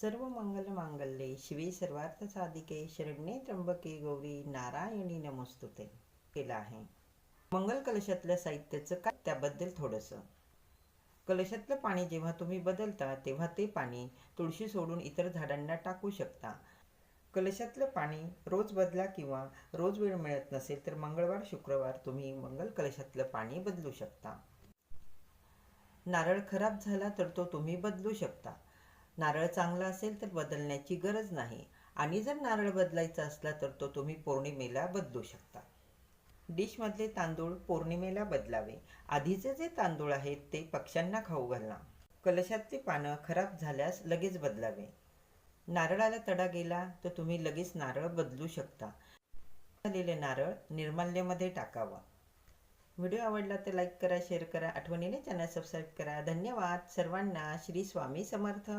सर्व मंगल मांगल्ये शिवे सर्वार्थ साधिके शरण्ये त्र्यंबके गौरी नारायणी नमोस्तुते. केलं आहे. मंगल कलशातल्या साहित्याचं काय? त्याबद्दल थोडंसं. कलशातलं पाणी जेव्हा तुम्ही बदलता तेव्हा ते पाणी तुळशी सोडून इतर झाडांना टाकू शकता. कलशातलं पाणी रोज बदला किंवा रोज वेळ मिळत नसेल तर मंगळवार शुक्रवार तुम्ही मंगल कलशातलं पाणी बदलू शकता. नारळ खराब झाला तर तो तुम्ही बदलू शकता. नारळ चांगला असेल तर बदलण्याची गरज नाही. आणि जर नारळ बदलायचा असला तर तो तुम्ही पौर्णिमेला बदलू शकता. डिशमधले तांदूळ पौर्णिमेला बदलावे. आधीचे जे तांदूळ आहेत ते पक्ष्यांना खाऊ घालणं कलशातली पानं खराब झाल्यास लगेच बदलावे. नारळाला तडा गेला तर तुम्ही लगेच नारळ बदलू शकता. झालेले नारळ निर्माल्यमध्ये टाकावा. व्हिडिओ आवडला तर लाईक करा शेअर करा आठवणीने चॅनल सबस्क्राईब करा. धन्यवाद. सर्वांना श्री स्वामी समर्थ.